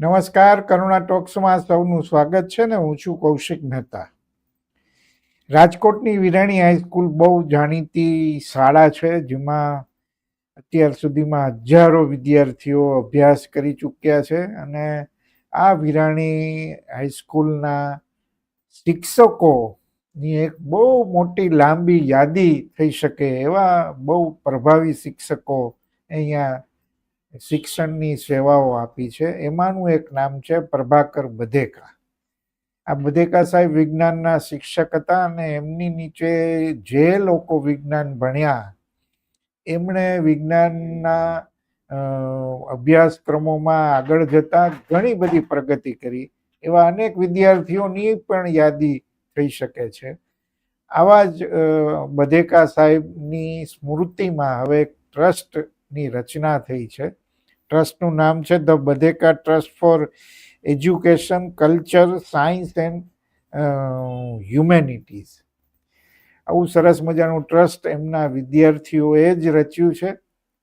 નમસ્કાર, કરુણા ટોક્સમાં સૌનું સ્વાગત છે ને હું છું કૌશિક મહેતા. રાજકોટની વિરાણી હાઈસ્કૂલ બહુ જાણીતી શાળા છે, જેમાં અત્યાર સુધીમાં હજારો વિદ્યાર્થીઓ અભ્યાસ કરી ચૂક્યા છે અને આ વિરાણી હાઈસ્કૂલના શિક્ષકોની એક બહુ મોટી લાંબી યાદી થઈ શકે એવા બહુ પ્રભાવી શિક્ષકો અહીંયા શિક્ષણની સેવાઓ આપી છે. એમાંનું એક નામ છે પ્રભાકર બધેકા. આ બધેકા સાહેબ વિજ્ઞાનના શિક્ષક હતા અને એમની નીચે જે લોકો વિજ્ઞાન ભણ્યા, એમણે વિજ્ઞાનના અભ્યાસક્રમોમાં આગળ જતા ઘણી બધી પ્રગતિ કરી. એવા અનેક વિદ્યાર્થીઓની પણ યાદી થઈ શકે છે. આવા જ બધેકા સાહેબની સ્મૃતિમાં હવે ટ્રસ્ટની રચના થઈ છે. ટ્રસ્ટનું નામ છે the Badheka trust for education, culture, science and humanities. આવું સરસ મજાનું ટ્રસ્ટ એમના વિદ્યાર્થીઓએ જ રચ્યું છે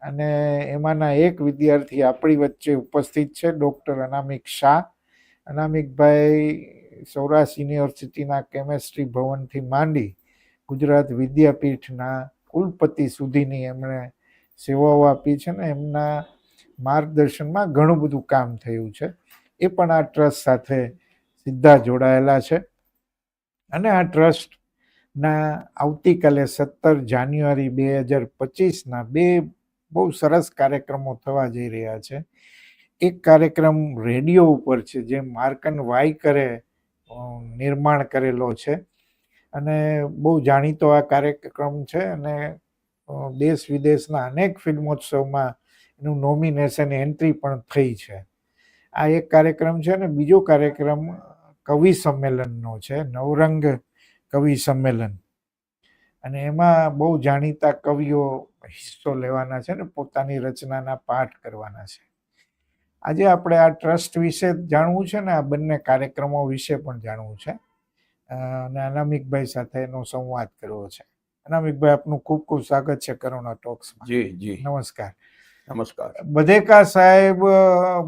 અને એમાંના એક વિદ્યાર્થી આપણી વચ્ચે ઉપસ્થિત છે, ડૉક્ટર અનામિક શાહ. અનામિકભાઈ સૌરાષ્ટ્ર યુનિવર્સિટીના કેમેસ્ટ્રી ભવનથી માંડી ગુજરાત વિદ્યાપીઠના કુલપતિ સુધીની એમણે સેવાઓ આપી છે ને એમના માર્ગદર્શનમાં ઘણું બધું કામ થયું છે. એ પણ આ ટ્રસ્ટ સાથે સીધા જોડાયેલા છે. અને આ ટ્રસ્ટના આવતીકાલે સત્તર જાન્યુઆરી બે હજાર પચીસના બે બહુ સરસ કાર્યક્રમો થવા જઈ રહ્યા છે. એક કાર્યક્રમ રેડિયો ઉપર છે જે માર્કન વાય કરે નિર્માણ કરેલો છે. અને બહુ જાણીતો આ કાર્યક્રમ છે અને દેશ વિદેશના અનેક ફિલ્મોત્સવમાં એનું નોમિનેશન એન્ટ્રી પણ થઈ છે. આ એક કાર્યક્રમ છે અને બીજો કાર્યક્રમ કવિ સંમેલનનો છે નવરંગ કવિ સંમેલન. અને એમાં બહુ જાણીતા કવિઓ હિસ્સો લેવાના છે ને પોતાની રચનાના પાઠ કરવાના છે. આજે આપણે આ ટ્રસ્ટ વિશે જાણવું છે ને આ બંને કાર્યક્રમો વિશે પણ જાણવું છે. અને અનામિકભાઈ સાથે એનો સંવાદ કરવો છે. અનામિકભાઈ આપનું ખૂબ ખૂબ સ્વાગત છે કરુણા ટોક્સમાં. જી જી. નમસ્કાર. નમસ્કાર. બધેકા સાહેબ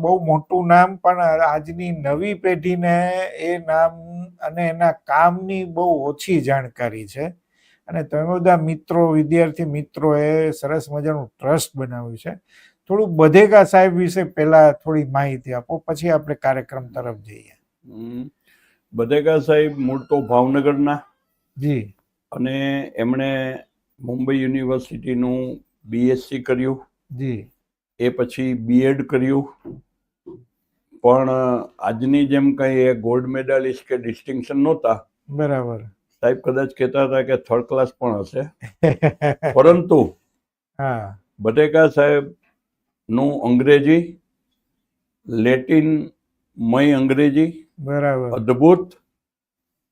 બહુ મોટું નામ પણ આજની નવી પેઢીને એ નામ અને એના કામની બહુ ઓછી જાણકારી છે. અને તમે બધા મિત્રો વિદ્યાર્થી મિત્રોએ સરસ મજાનું ટ્રસ્ટ બનાવ્યું છે. થોડું બધેકા સાહેબ વિશે પહેલા થોડી માહિતી આપો પછી આપણે કાર્યક્રમ તરફ જઈએ. બધેકા સાહેબ મૂળ તો ભાવનગરના. જી. અને એમણે મુંબઈ યુનિવર્સિટીનું બીએસસી કર્યું. જી. એ પછી બીએડ કર્યું. પણ આજની જેમ કંઈ એ ગોલ્ડ મેડાલિસ્ટ કે ડિસ્ટિંક્શન નહોતા. બરાબર. સાહેબ કદાચ કહેતા હતા કે થર્ડ ક્લાસ પણ હશે. પરંતુ હા. બટેકા સાહેબનું અંગ્રેજી લેટિન મય અંગ્રેજી બરાબર. અદ્ભુત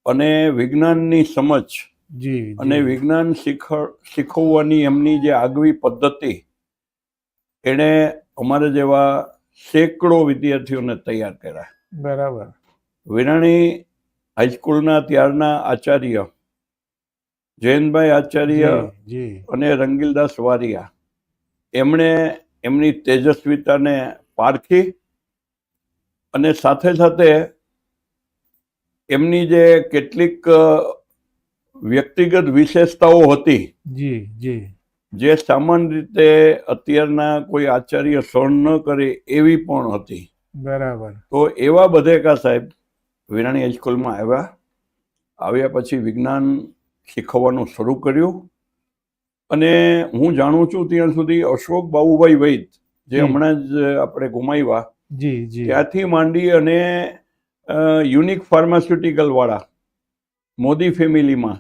અને વિજ્ઞાનની સમજ જી અને વિજ્ઞાન શીખ શીખવવાની એમની જે આગવી પદ્ધતિ એણે અમારા જેવા સેંકડો વિદ્યાર્થીઓને તૈયાર કર્યા. બરાબર. વિરાણી હાઈસ્કૂલના ત્યારના આચાર્ય જયંતભાઈ આચાર્ય અને રંગીલદાસ વારિયા. એમણે એમની તેજસ્વીતાને પારખી અને સાથે સાથે એમની જે કેટલીક વ્યક્તિગત વિશેષતાઓ હતી જી જી. જે સામાન્ય રીતે અત્યારના કોઈ આચાર્ય સહન ન કરે એવી પણ હતી. બરાબર. તો એવા બધેકા સાહેબ વિરાણી હાઈસ્કૂલમાં આવ્યા આવ્યા પછી વિજ્ઞાન શીખવવાનું શરૂ કર્યું અને હું જાણું છું ત્યાં સુધી અશોક બાબુભાઈ વૈદ જે હમણાં જ આપણે ગુમાવ્યા જી જી. ત્યાંથી માંડી અને યુનિક ફાર્માસ્યુટિકલ વાળા મોદી ફેમિલીમાં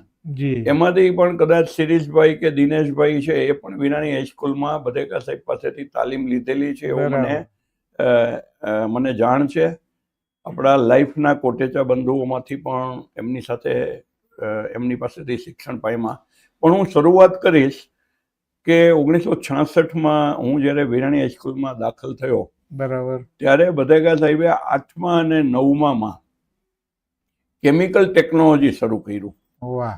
એમાંથી પણ કદાચ શિરીષભાઈ કે દિનેશભાઈ છે એ પણ વિનાની હાઈસ્કૂલમાં બધેકા સાહેબ પાસેથી તાલીમ લીધેલી છે એવું મને મને જાણ છે. આપણા લાઈફના કોટેચા બંધુઓમાંથી પણ એમની સાથે એમની પાસેથી શિક્ષણ પાયમાં. પણ હું શરૂઆત કરીશ કે ઓગણીસો છાસઠમાં હું જ્યારે વિરાણી હાઈસ્કૂલમાં દાખલ થયો બરાબર. ત્યારે બધેકા સાહેબે આઠમા અને નવમામાં કેમિકલ ટેકનોલોજી શરૂ કર્યું. વાહ.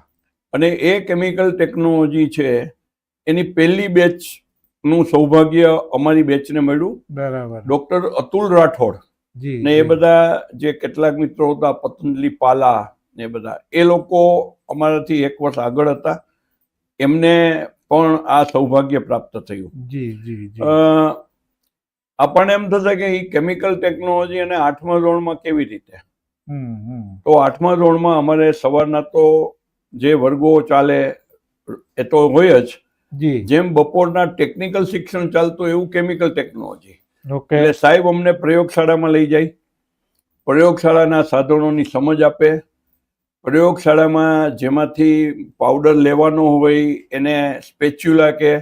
અને એ કેમિકલ ટેકનોલોજી છે એની પહેલી બેચનું સૌભાગ્ય અમારી બેચને મળ્યું. બરાબર. ડૉક્ટર અતુલ રાઠોડ ને એ બધા જે કેટલાક મિત્રો હતા પતંજલિ પાલા ને બધા એ લોકો અમારાથી એક વર્ષ આગળ હતા. એમને પણ આ સૌભાગ્ય પ્રાપ્ત થયું. આપણને એમ થશે કે એ કેમિકલ ટેકનોલોજી અને આઠમા ધોરણમાં કેવી રીતે? તો આઠમા ધોરણમાં અમારે સવારના તો જે વર્ગો ચાલે એ તો હોય જ. જેમ બપોરના ટેકનિકલ શિક્ષણ ચાલતું એવું કેમિકલ ટેકનોલોજી એટલે સાહેબ અમને પ્રયોગશાળામાં લઈ જાય. પ્રયોગશાળાના સાધનોની સમજ આપે. પ્રયોગશાળામાં જેમાંથી પાવડર લેવાનો હોય એને સ્પેચ્યુલા કે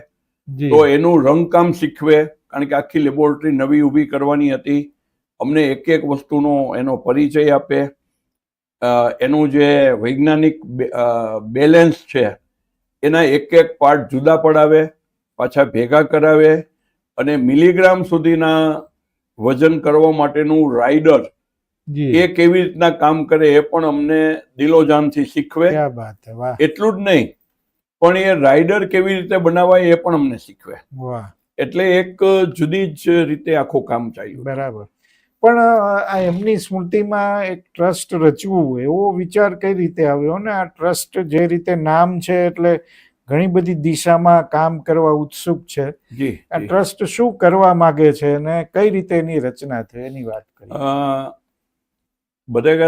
તો એનું રંગકામ શીખવે. કારણ કે આખી લેબોરેટરી નવી ઊભી કરવાની હતી. અમને એક એક વસ્તુનો એનો પરિચય આપે. એનું જે વૈજ્ઞાનિક બેલેન્સ છે એના એક એક પાર્ટ જુદા પડાવે પાછા ભેગા કરાવે અને મિલીગ્રામ સુધીના વજન કરવા માટેનું રાઇડર એ કેવી રીતના કામ કરે એ પણ અમને દિલોજાનથી શીખવે. એટલું જ નહીં પણ એ રાઇડર કેવી રીતે બનાવાય એ પણ અમને શીખવે. વાહ. એટલે એક જુદી જ રીતે આખું કામ ચાલ્યું. બરાબર. પણ આ એમની સ્મૃતિમાં એક ટ્રસ્ટ રચવું એવો વિચાર કઈ રીતે આવ્યો? ને આ ટ્રસ્ટ જે રીતે નામ છે એટલે ઘણી બધી દિશામાં કામ કરવા ઉત્સુક છે. જી આ ટ્રસ્ટ શું કરવા માંગે છે અને કઈ રીતે એની રચના થઈ એની વાત કરી અ,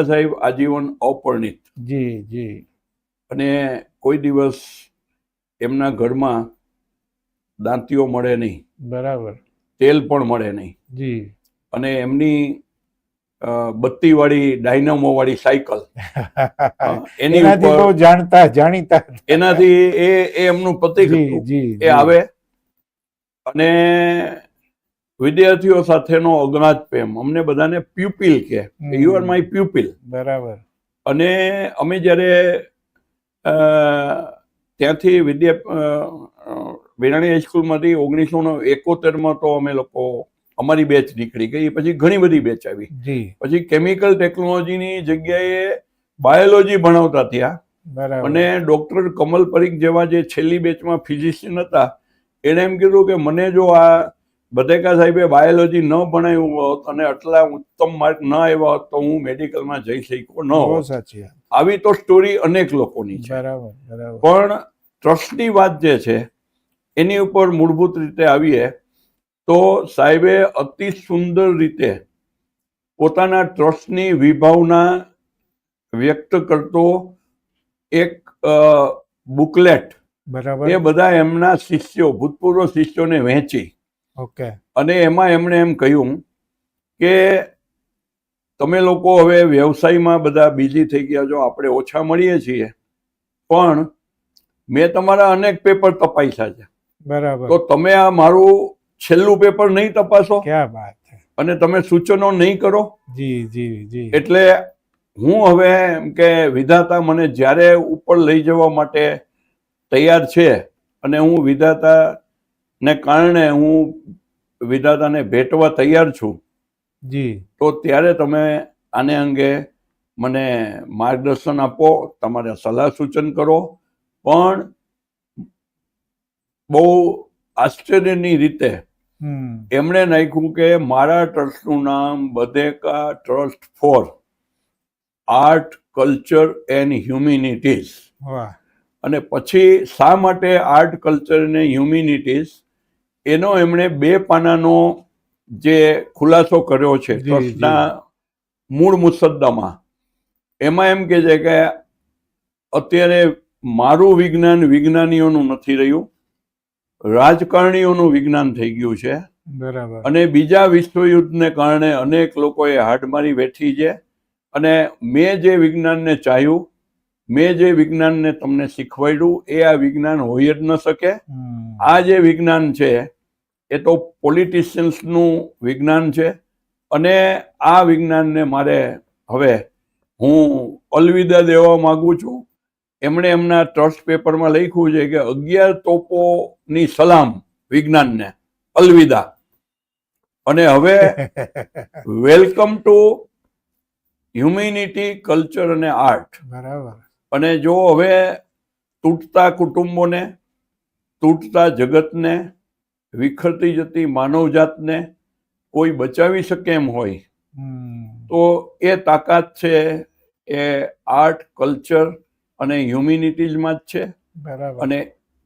સાહેબ આજીવન અપરિણિત. જી જી. અને કોઈ દિવસ એમના ઘરમાં દાંતીઓ મળે નહીં. બરાબર. તેલ પણ મળે નહીં. જી. અને એમની બત્તીવાળી ડાયનામો વાળી સાયકલ એની બહુ ઉપર જાણતા જાણીતા. એનાથી એ એ એમનું પ્રતિક એ આવે. અને વિદ્યાર્થીઓ સાથેનો અજ્ઞાત પ્રેમ. અમને બધાને પ્યુપિલ કે. યુ આર માય પ્યુપિલ બરાબર. અને અમે જ્યારે ત્યાંથી વિદ્યા વેરાણી હાઈસ્કૂલમાંથી ઓગણીસો એકોતેરમાં તો અમે લોકો અમારી બેચ નીકળી ગઈ પછી ઘણી બધી બેચ આવી. પછી કેમિકલ ટેકનોલોજીની જગ્યાએ બાયોલોજી ભણાવતા ત્યાં અને ડોક્ટર કમલ પરીખ જેવા જે છેલ્લી બેચમાં ફિઝિશિયન હતા એણે એમ કીધું કે મને જો આ બટેકા સાહેબે બાયોલોજી ન ભણાવ્યું હોત અને આટલા ઉત્તમ માર્ક ન આવ્યા હોત તો હું મેડિકલમાં જઈ શક્યો ન હોત. આવી તો સ્ટોરી અનેક લોકોની છે. પણ ટ્રસ્ટની વાત જે છે એની ઉપર મૂળભૂત રીતે આવીએ તો સાહેબે અતિ સુંદર રીતે પોતાના ટ્રસ્ટની વિભાવના વ્યક્ત કરતો એક બુકલેટ બરાબર. એ બધા એમના શિષ્યો ભૂતપૂર્વ શિષ્યોને વહેંચી. ઓકે. અને એમાં એમણે એમ કહ્યું કે તમે લોકો હવે વ્યવસાયમાં બધા બિઝી થઈ ગયા છો આપણે ઓછા મળીએ છીએ. પણ મેં તમારા અનેક પેપર તપાસ્યા છે. બરાબર. તો તમે આ મારું છેલ્લું પેપર નહીં તપાસો. ક્યાં વાત અને તમે સૂચનો નહીં કરો. જી જી જી. એટલે હું હવે એમ કે વિધાતા મને જ્યારે ઉપર લઈ જવા માટે તૈયાર છે અને હું વિધાતાને કારણે હું વિધાતાને ભેટવા તૈયાર છું જી. તો ત્યારે તમે આને અંગે મને માર્ગદર્શન આપો તમારે સલાહ સૂચન કરો. પણ બહુ આશ્ચર્યની રીતે એમણે નાખ્યું કે મારા ટ્રસ્ટનું નામ Badheka trust for art culture and humanities. અને પછી શા માટે આર્ટ કલ્ચર અને હ્યુમિનિટીઝ? એનો એમણે બે પાનાનો જે ખુલાસો કર્યો છે. ટ્રસ્ટના મૂળ મુસદ્દામાં. એમાં એમ કે છે કે અત્યારે મારું વિજ્ઞાન વિજ્ઞાનીઓનું નથી રહ્યું. રાજકારણીઓનું વિજ્ઞાન થઈ ગયું છે. બરાબર. અને બીજા વિશ્વયુદ્ધને કારણે અનેક લોકોએ હાડમારી વેઠી છે. અને મેં જે વિજ્ઞાનને ચાહ્યું મેં જે વિજ્ઞાનને તમને શીખવાડ્યું એ આ વિજ્ઞાન હોઈ જ ન શકે. આ જે વિજ્ઞાન છે એ તો પોલિટિશિયન્સનું વિજ્ઞાન છે. અને આ વિજ્ઞાનને મારે હવે હું અલવિદા દેવા માગું છું. એમણે એમના ટ્રસ્ટ પેપરમાં લખ્યું છે કે અગિયાર તોપોની સલામ વિજ્ઞાનને. અલવિદા. અને હવે વેલકમ ટુ હ્યુમિનિટી કલ્ચર અને આર્ટ બરાબર. અને જો હવે તૂટતા કુટુંબોને તૂટતા જગતને વિખરતી જતી માનવજાતને કોઈ બચાવી શકે એમ હોય તો એ તાકાત છે એ આર્ટ કલ્ચર અને હ્યુમિનિટીઝમાં જ છે. બરાબર. અને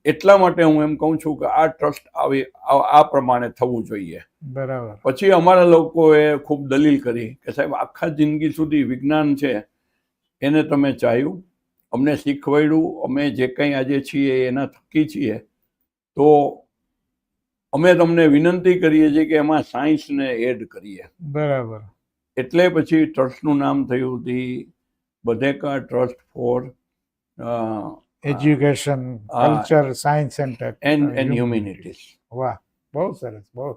એટલા માટે હું એમ કહું છું કે આ ટ્રસ્ટ આવી આ પ્રમાણે થવું જોઈએ. બરાબર. પછી અમારા લોકોએ ખૂબ દલીલ કરી કે સાહેબ આખા જિંદગી સુધી વિજ્ઞાન છે એને તમે ચાહ્યું અમને શીખવાડ્યું અમે જે કંઈ આજે છીએ એના થકી છીએ તો અમે તમને વિનંતી કરીએ છીએ કે એમાં સાયન્સને એડ કરીએ. બરાબર. એટલે પછી ટ્રસ્ટનું નામ થયું હતી Badheka trust for education. Culture science and and and humanities વાહ બહુ સરસ બહુ.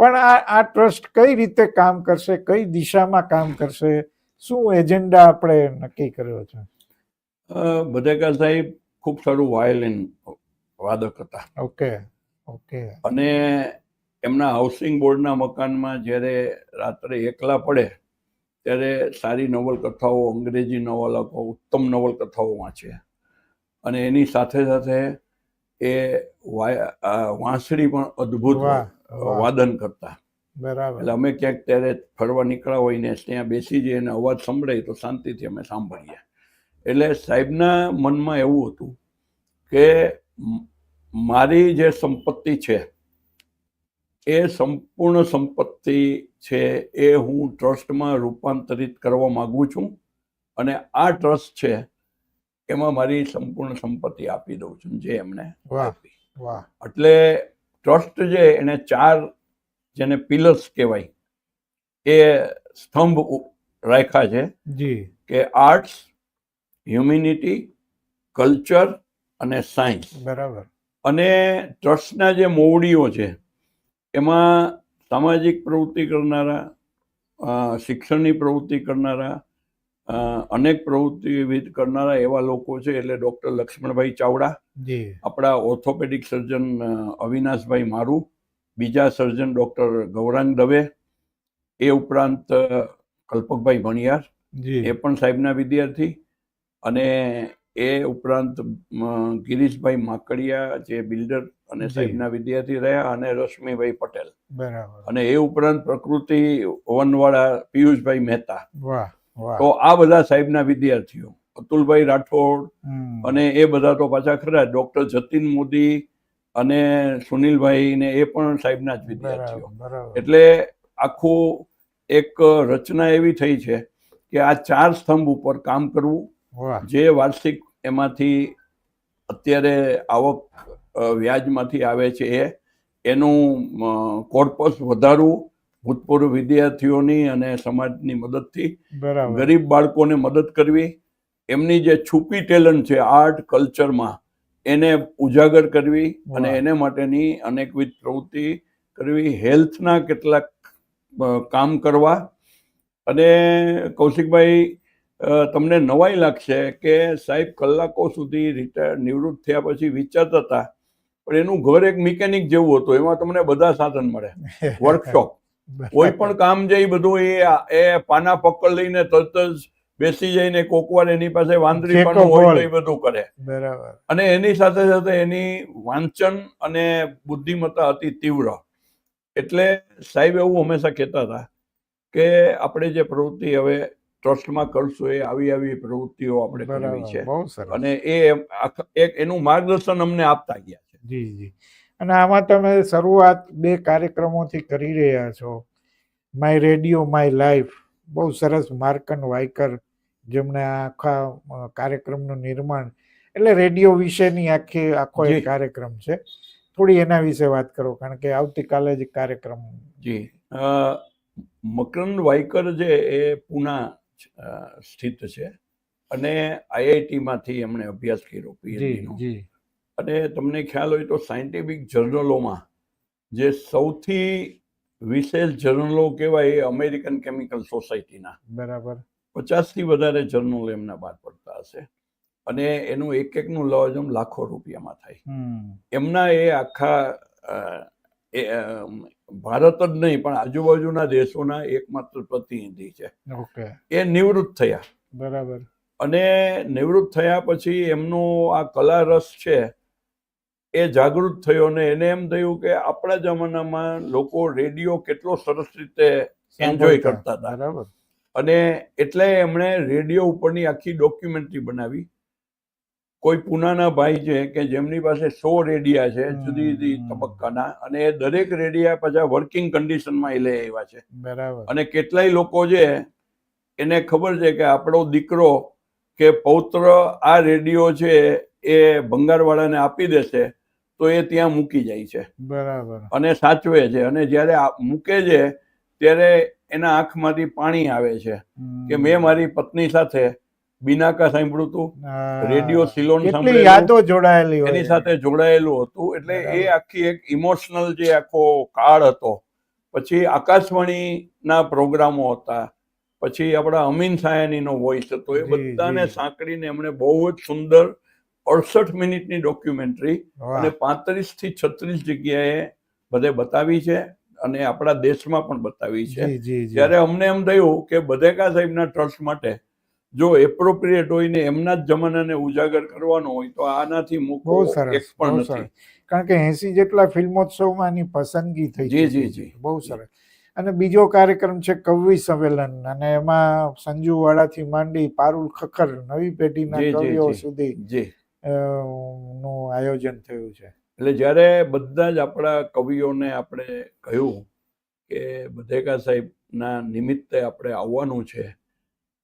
પણ આ આ ટ્રસ્ટ કઈ રીતે કામ કરશે કઈ દિશામાં કામ કરશે શું એજન્ડા આપણે નક્કી કર્યો છે? બધેકા સાહેબ ખૂબ સારું વાયોલિન વાદક હતા. Okay okay. અને એમના હાઉસિંગ બોર્ડના મકાનમાં જ્યારે રાત્રે એકલા પડે ત્યારે સારી નવલકથાઓ અંગ્રેજી નવલકો ઉત્તમ નવલકથાઓ વાંચે અને એની સાથે સાથે એ વાંસળી પણ અદ્ભુત. વાદન કરતા. બરાબર. એટલે અમે ક્યાંક ત્યારે ફરવા નીકળ્યા હોય ને ત્યાં બેસી જઈએ અને અવાજ સંભળાય તો શાંતિથી અમે સાંભળીએ. એટલે સાહેબના મનમાં એવું હતું કે મારી જે સંપત્તિ છે એ સંપૂર્ણ સંપત્તિ છે એ હું ટ્રસ્ટમાં રૂપાંતરિત કરવા માગું છું અને આ ટ્રસ્ટ છે એમાં મારી સંપૂર્ણ સંપત્તિ આપી દઉં છું જે વાહ. આપી. એટલે ટ્રસ્ટ જે એને ચાર જેને પિલર્સ કહેવાય એ સ્તંભ રાખ્યા છે જી. કે આર્ટ્સ હ્યુમિનિટી કલ્ચર અને સાયન્સ. બરાબર. અને ટ્રસ્ટના જે મોવડીઓ છે એમાં સામાજિક પ્રવૃત્તિ કરનારા શિક્ષણની પ્રવૃત્તિ કરનારા અનેક પ્રવૃત્તિ કરનારા એવા લોકો છે. એટલે ડૉક્ટર લક્ષ્મણભાઈ ચાવડા જી. આપણા ઓર્થોપેડિક સર્જન અવિનાશભાઈ મારુ બીજા સર્જન ડૉક્ટર ગૌરાંગ દવે એ ઉપરાંત કલ્પકભાઈ ભણિયાર જી. એ પણ સાહેબના વિદ્યાર્થી અને એ ઉપરાંત ગિરીશભાઈ માકડિયા જે બિલ્ડર અને સાહેબના વિદ્યાર્થી રહ્યા અને રશ્મિભાઈ પટેલ. બરાબર. અને એ ઉપરાંત પ્રકૃતિ વનવાળા પિયુષભાઈ મહેતા. તો આ બધા સાહેબના વિદ્યાર્થીઓ અતુલભાઈ રાઠોડ અને એ બધા તો પાછા ખરા ડોક્ટર જતીન મોદી અને સુનિલભાઈ ને એ પણ સાહેબના જ વિદ્યાર્થીઓ. એટલે આખું એક રચના એવી થઈ છે કે આ ચાર સ્તંભ ઉપર કામ કરવું જે વાર્ષિક એમાંથી અત્યારે આવક વ્યાજમાંથી આવે છે એ. એનું કોર્પસ વધારવું ભૂતપૂર્વ વિદ્યાર્થીઓની અને સમાજની મદદથી ગરીબ બાળકોને મદદ કરવી. એમની જે છુપી ટેલેન્ટ છે આર્ટ કલ્ચરમાં એને ઉજાગર કરવી અને એને માટેની અનેકવિધ પ્રવૃત્તિ કરવી. હેલ્થના કેટલાક કામ કરવા. અને કૌશિકભાઈ તમને નવાઈ લાગશે કે સાહેબ કલાકો સુધી રિટાયર નિવૃત્ત થયા પછી વિચારતા હતા પણ એનું ઘર એક મિકેનિક જેવું હતું. એમાં તમને બધા સાધન મળે. વર્કશોપ કોઈ પણ કામ જે બધું એ એ પાના પકડ લઈને તરત જ બેસી જઈને કોકવાર એની પાસે વાંદરી પણ હોય તો એ બધું કરે. બરાબર. અને એની સાથે સાથે એની વાંચન અને બુદ્ધિમત્તા અતિ તીવ્ર. એટલે સાહેબ એવું હંમેશા કહેતા હતા કે આપણે જે પ્રવૃત્તિ હવે ટ્રસ્ટમાં કરશું એ આવી આવી પ્રવૃત્તિઓ આપણે કરવી છે. અને એ એક એનું માર્ગદર્શન અમને આપતા ગયા જી જી અને આમાં તમે શરૂઆત બે કાર્યક્રમોથી કરી રહ્યા છો. માય રેડિયો માય લાઈફ બહુ સરસ માર્કન વાઇકર જેમણે આખા કાર્યક્રમનું નિર્માણ એટલે રેડિયો વિશેની આખી આખો જી. એક કાર્યક્રમ છે. થોડી એના વિશે વાત કરો કારણ કે આવતીકાલે જ કાર્યક્રમ જી. મકરંદ વાઈકર છે એ પૂના સ્થિત છે. અને આઈઆઈટીમાંથી એમણે અભ્યાસ કર્યો જી જી. અને તમને ખ્યાલ હોય તો સાયન્ટિફિક જર્નલોમાં જે સૌથી વિશેષ જર્નલો કહેવાય એ અમેરિકન કેમિકલ સોસાયટીના બરાબર. પચાસથી વધારે જર્નલો એમના બહાર પડતા હશે. અને એનું એક એકનું લવાજમ લાખો રૂપિયામાં થાય. એમના એ આખા ભારત જ નહીં પણ આજુબાજુના દેશોના એકમાત્ર પ્રતિનિધિ છે. એ નિવૃત્ત થયા. બરાબર. અને નિવૃત્ત થયા પછી એમનો આ કલા રસ છે એ જાગૃત થયો અને એને એમ થયું કે આપણા જમાનામાં લોકો રેડિયો કેટલો સરસ રીતે એન્જોય કરતા હતા. બરાબર. અને એટલે એમણે રેડિયો ઉપરની આખી ડોક્યુમેન્ટરી બનાવી. કોઈ પુનાના ભાઈ છે કે જેમની પાસે સો રેડિયા છે જુદી જુદી તબક્કાના અને એ દરેક રેડિયા પાછા વર્કિંગ કન્ડિશનમાં એ લઈ આવ્યા છે. બરાબર. અને કેટલાય લોકો છે એને ખબર છે કે આપણો દીકરો કે પૌત્ર આ રેડિયો છે એ ભંગારવાળાને આપી દેશે તો એ ત્યાં મૂકી જાય છે. બરાબર. અને સાચવે છે. અને જ્યારે મૂકે છે ત્યારે એના આંખમાંથી પાણી આવે છે. કે મેં મારી પત્ની સાથે બિનાકા સાંભળ્યું હતું રેડિયો સિલોન યાદો જોડાયેલી એની સાથે જોડાયેલું હતું. એટલે એ આખી એક ઇમોશનલ જે આખો કાળ હતો. પછી આકાશવાણીના પ્રોગ્રામો હતા. પછી આપણા અમીન સાયાનીનો વોઇસ હતો. એ બધાને. સાંકળીને એમણે બહુ જ સુંદર અડસઠ મિનિટની ડોક્યુમેન્ટરી અને પાંત્રીસથી છત્રીસ જગ્યાએ બધે બતાવી છે અને આપણા દેશમાં પણ બતાવી છે. ત્યારે અમને એમ થયું કે બધેકા સાહેબના ટ્રસ્ટ માટે જો એપ્રોપ્રિએટ હોય ને એમના જ જમાનાને ઉજાગર કરવાનો હોય તો આનાથી મૂકવો એક સરસ પણ નથી. કારણ કે એસી જેટલા ફિલ્મોત્સવમાં એની પસંદગી થઈ જી, જી. જી. બહુ સરસ. અને બીજો કાર્યક્રમ છે કવિ સંમેલન અને એમાં સંજુવાડાથી માંડી પારુલ ખખર નવી પેઢીના કવિઓ સુધી નું આયોજન થયું છે. એટલે જ્યારે બધા જ આપણા કવિઓને આપણે કહ્યું કે બધેકા સાહેબના નિમિત્તે આપણે આવવાનું છે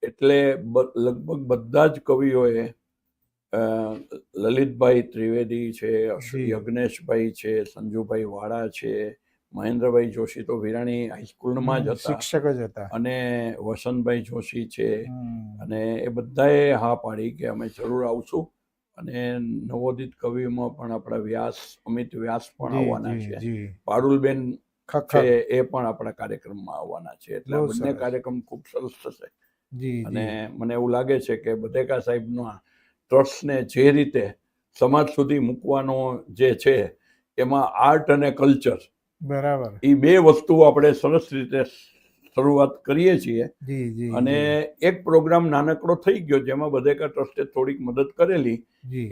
એટલે લગભગ બધા જ કવિઓએ લલિતભાઈ ત્રિવેદી છે. યજ્ઞેશભાઈ છે સંજુભાઈ વાળા છે મહેન્દ્રભાઈ જોશી તો વિરાણી હાઈસ્કૂલમાં જ હતા શિક્ષક જ હતા. અને વસંતભાઈ જોશી છે અને એ બધાએ હા પાડી કે અમે જરૂર આવશું. અને નવોદિત કવિમાં પણ આપણા વ્યાસ અમિત વ્યાસ પણ આવવાના છે. પારુલબેન છે એ પણ આપણા કાર્યક્રમમાં આવવાના છે. એટલે બંને કાર્યક્રમ ખૂબ સરસ થશે. અને મને એવું લાગે છે કે બધેકા સાહેબના ટ્રસ્ટને જે રીતે સમાજ સુધી મૂકવાનો જે છે એમાં આર્ટ અને કલ્ચર બરાબર. એ બે વસ્તુઓ આપણે સરસ રીતે શરૂઆત કરીએ છીએ. અને એક પ્રોગ્રામ નાનકડો થઈ ગયો જેમાં બધેકા ટ્રસ્ટે થોડીક મદદ કરેલી.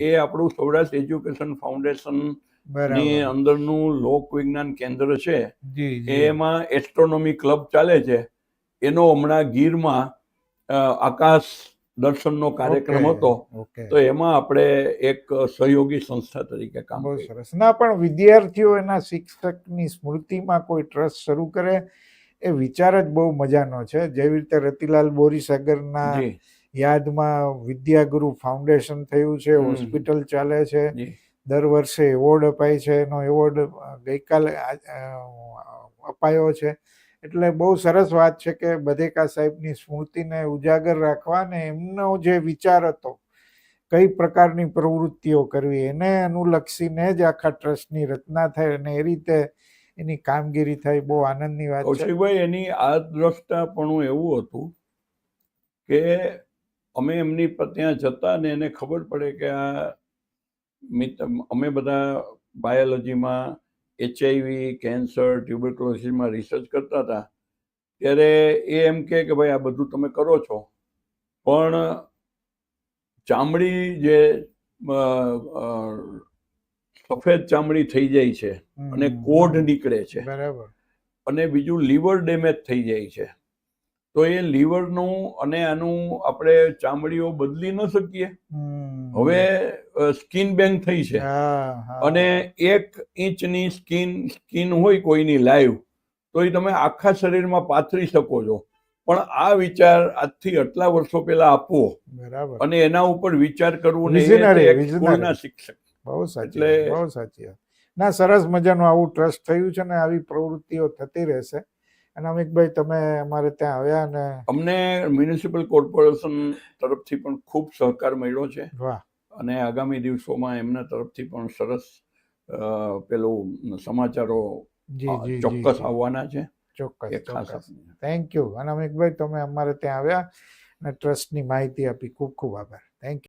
એ આપણું સૌરાષ્ટ્ર એજ્યુકેશન ફાઉન્ડેશનની અંદરનું લોક વિજ્ઞાન કેન્દ્ર છે. એમાં એસ્ટ્રોનોમી ક્લબ ચાલે છે. એનો હમણાં ગીરમાં આકાશ દર્શનનો કાર્યક્રમ હતો. તો એમાં આપણે એક સહયોગી સંસ્થા તરીકે કામ સરસ. ના પણ વિદ્યાર્થીઓ એના શિક્ષકની સ્મૃતિમાં કોઈ ટ્રસ્ટ શરૂ કરે એ વિચાર જ બહુ મજાનો છે. જેવી રીતે રતિલાલ બોરીસાગરના યાદમાં વિદ્યાગુરુ ફાઉન્ડેશન થયું છે હોસ્પિટલ ચાલે છે દર વર્ષે એવોર્ડ અપાય છે એનો એવોર્ડ ગઈકાલે અપાયો છે. એટલે બહુ સરસ વાત છે કે બધેકા સાહેબની સ્મૃતિને ઉજાગર રાખવા ને એમનો જે વિચાર હતો કઈ પ્રકારની પ્રવૃત્તિઓ કરવી એને અનુલક્ષીને જ આખા ટ્રસ્ટની રચના થઈ અને એ રીતે એની કામગીરી થઈ, બહુ આનંદની વાત કૌશિકભાઈ, એની આ દ્રષ્ટાપણું એવું હતું કે અમે એમની ત્યાં જતા ને એને ખબર પડે કે આ અમે બધા બાયોલોજીમાં એચઆઈવી, કેન્સર ટ્યુબરક્લોસિસમાં રિસર્ચ કરતા હતા. ત્યારે એ એમ કે ભાઈ, આ બધું તમે કરો છો. પણ ચામડી જે સફેદ ચામડી થઈ જાય છે અને કોઢ નીકળે છે. બરાબર. અને બીજું લીવર ડેમેજ થઈ જાય છે. તો એ લીવરનું અને આનું આપણે ચામડીઓ બદલી ન શકીએ. હવે સ્કિન બેંક થઈ છે. અને એક ઇંચની સ્કિન સ્કિન હોય કોઈની લાઈવ તો એ તમે આખા શરીરમાં પાથરી શકો છો. પણ આ વિચાર આજથી આટલા વર્ષો પહેલા આપવો. બરાબર. અને એના ઉપર વિચાર કરવો ને શિક્ષક બહુ સાચી બહુ સાચી ના સરસ મજાનું આવું ટ્રસ્ટ થયું છે ને આવી પ્રવૃત્તિઓ થતી રહેશે. અને અમિતભાઈ તમે અમારે ત્યાં આવ્યા અને અમને મ્યુનિસિપલ કોર્પોરેશન તરફથી પણ ખૂબ સહકાર મળ્યો છે. વાહ. અને આગામી દિવસોમાં એમના તરફથી પણ સરસ પેલું સમાચારો ચોક્કસ આવવાના છે. ચોક્કસ ચોક્કસ. થેન્ક યુ અને અમિતભાઈ તમે અમારે ત્યાં આવ્યા અને ટ્રસ્ટની માહિતી આપી. ખૂબ ખૂબ આભાર. Thank you